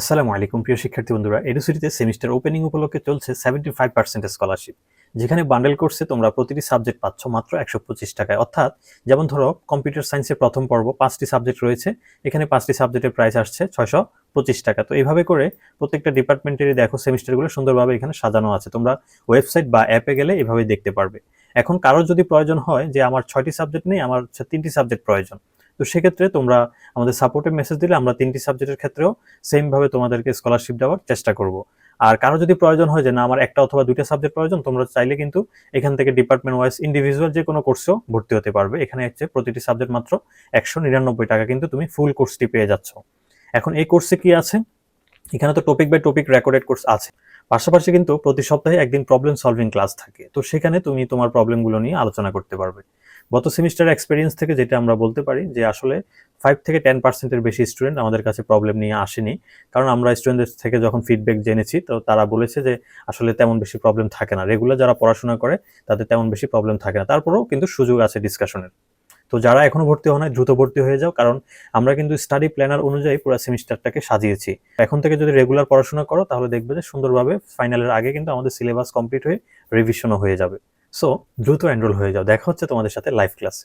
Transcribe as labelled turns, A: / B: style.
A: আসসালামু আলাইকুম, প্রিয় শিক্ষার্থী বন্ধুরা। এডুসিটিতে সেমিস্টার ওপেনিং উপলক্ষে চলছে সেভেন্টি ফাইভ পার্সেন্ট স্কলারশিপ যেখানে বান্ডেল কোর্সে তোমরা প্রতিটি সাবজেক্ট পাচ্ছ মাত্র একশো পঁচিশ টাকায়। অর্থাৎ, যেমন ধরো কম্পিউটার সায়েন্সের প্রথম পর্ব পাঁচটি সাবজেক্ট রয়েছে। এখানে পাঁচটি সাবজেক্টের প্রাইস আসছে ছয়শো পঁচিশ টাকা। তো এইভাবে করে প্রত্যেকটা ডিপার্টমেন্টেরই দেখো সেমিস্টারগুলো সুন্দরভাবে এখানে সাজানো আছে। তোমরা ওয়েবসাইট বা অ্যাপে গেলে এভাবে দেখতে পারবে। এখন কারোর যদি প্রয়োজন হয় যে, আমার ছয়টি সাবজেক্ট নেই, আমার তিনটি সাবজেক্ট প্রয়োজন। তো সেক্ষেত্রে তোমরা আমাদের সাপোর্টে মেসেজ দিলে আমরা তিনটি সাবজেক্টের ক্ষেত্রেও সেম ভাবে তোমাদেরকে স্কলারশিপ দেওয়ার চেষ্টা করব। আর কারও যদি প্রয়োজন হয় যে, না, আমার একটা অথবা দুইটা সাবজেক্ট প্রয়োজন, তোমরা চাইলে কিন্তু এখান থেকে ডিপার্টমেন্ট ওয়াইজ ইন্ডিভিজুয়াল যে কোনো কোর্সেও ভর্তি হতে পারবে। এখানে হচ্ছে প্রতিটি সাবজেক্ট মাত্র একশো নিরানব্বই টাকা কিন্তু তুমি ফুল কোর্সটি পেয়ে যাচ্ছ। এখন এই কোর্সে কি আছে? এখানে তো topic by topic recorded course আছে। পাশাপাশি কিন্তু প্রতি সপ্তাহে একদিন প্রবলেম সলভিং ক্লাস থাকে। তো সেখানে তুমি তোমার প্রবলেমগুলো নিয়ে আলোচনা করতে পারবে। গত সেমিস্টার এক্সপিরিয়েন্স থেকে যেটা আমরা বলতে পারি যে আসলে ফাইভ থেকে টেন পার্সেন্টের বেশি স্টুডেন্ট আমাদের কাছে প্রবলেম নিয়ে আসেনি। কারণ আমরা স্টুডেন্টদের থেকে যখন ফিডব্যাক জেনেছি, তো তারা বলেছে যে আসলে তেমন বেশি প্রবলেম থাকে না। রেগুলার যারা পড়াশোনা করে, তাদের তেমন বেশি প্রবলেম থাকে না। তারপরেও কিন্তু সুযোগ আছে ডিসকাশনের তো যারা এখনও ভর্তি হন দ্রুত ভর্তি হয়ে যাও। কারণ আমরা কিন্তু স্টাডি প্ল্যানার অনুযায়ী পুরো সেমিস্টারটাকে সাজিয়েছি। এখন থেকে যদি রেগুলার পড়াশোনা করো, তাহলে দেখবে যে সুন্দরভাবে ফাইনালের আগে কিন্তু আমাদের সিলেবাস কমপ্লিট হয়ে রিভিশনও হয়ে যাবে। সো দ্রুত এনরোল হয়ে যাও। দেখা হচ্ছে তোমাদের সাথে লাইভ ক্লাসে